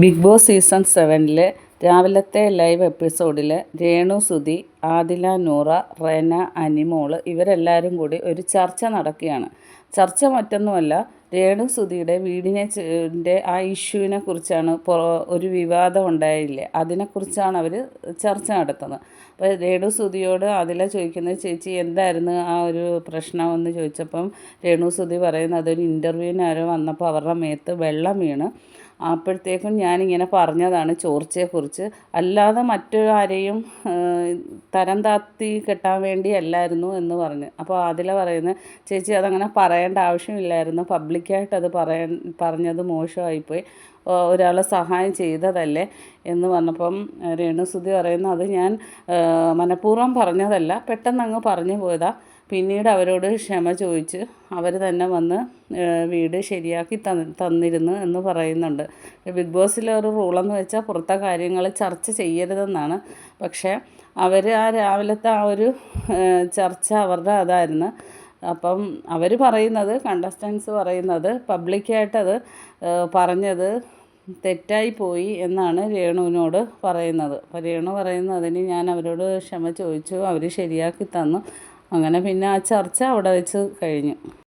Big boss season സെവനിലെ രാവിലത്തെ live എപ്പിസോഡിൽ രേണു സുധി ആദില നൂറ റെന അനിമോൾ ഇവരെല്ലാവരും കൂടി ഒരു ചർച്ച നടക്കുകയാണ്. ചർച്ച മറ്റൊന്നുമല്ല രേണു സുധിയുടെ വീടിനെ ആ ഇഷ്യൂവിനെ കുറിച്ചാണ് ഒരു വിവാദം ഉണ്ടായില്ലേ? അതിനെക്കുറിച്ചാണ് അവർ ചർച്ച നടത്തുന്നത്. അപ്പോൾ രേണു സുധിയോട് അതില ചോദിക്കുന്നത് ചേച്ചി എന്തായിരുന്നു ആ ഒരു പ്രശ്നമെന്ന് ചോദിച്ചപ്പം രേണു സുധി പറയുന്നത് അതൊരു ഇന്റർവ്യൂവിന് ആരോ വന്നപ്പോൾ അവരുടെ മേത്ത് വെള്ളം വീണ് അപ്പോഴത്തേക്കും ഞാനിങ്ങനെ പറഞ്ഞതാണ് ചോർച്ചയെക്കുറിച്ച്. അല്ലാതെ മറ്റൊരാരെയും തരം താത്തി കെട്ടാൻ വേണ്ടിയല്ലായിരുന്നു എന്ന് പറഞ്ഞ്. അപ്പോൾ അതിൽ പറയുന്നത് ചേച്ചി അതങ്ങനെ പറയേണ്ട ആവശ്യമില്ലായിരുന്നു. പബ്ലിക്കായിട്ട് അത് പറയാൻ പറഞ്ഞത് മോശമായിപ്പോയി. ഒരാളെ സഹായം ചെയ്തതല്ലേ? എന്ന് പറഞ്ഞപ്പം രേണുസുതി പറയുന്നു അത് ഞാൻ മനഃപൂർവം പറഞ്ഞതല്ല. പെട്ടെന്ന് അങ്ങ് പറഞ്ഞു പോയതാണ് പിന്നീട് അവരോട് ക്ഷമ ചോദിച്ച് അവർ തന്നെ വന്ന് വീട് ശരിയാക്കി തന്നിരുന്നു എന്ന് പറയുന്നുണ്ട്. ബിഗ് ബോസിലെ ഒരു റൂളെന്ന് വെച്ചാൽ പുറത്തെ കാര്യങ്ങൾ ചർച്ച ചെയ്യരുതെന്നാണ്. പക്ഷേ അവർ ആ രാവിലത്തെ ആ ഒരു ചർച്ച അവരുടെ അതായിരുന്നു. അപ്പം അവർ പറയുന്നത് കണ്ടസ്റ്റൻസ് പറയുന്നത് പബ്ലിക്കായിട്ടത് പറഞ്ഞത് തെറ്റായി പോയി എന്നാണ് രേണുവിനോട് പറയുന്നത്. അപ്പോൾ രേണു പറയുന്നതിന് ഞാൻ അവരോട് ക്ഷമ ചോദിച്ചു അവർ ശരിയാക്കി തന്നു. അങ്ങനെ പിന്നെ ആ ചർച്ച അവിടെ വെച്ച് കഴിഞ്ഞു.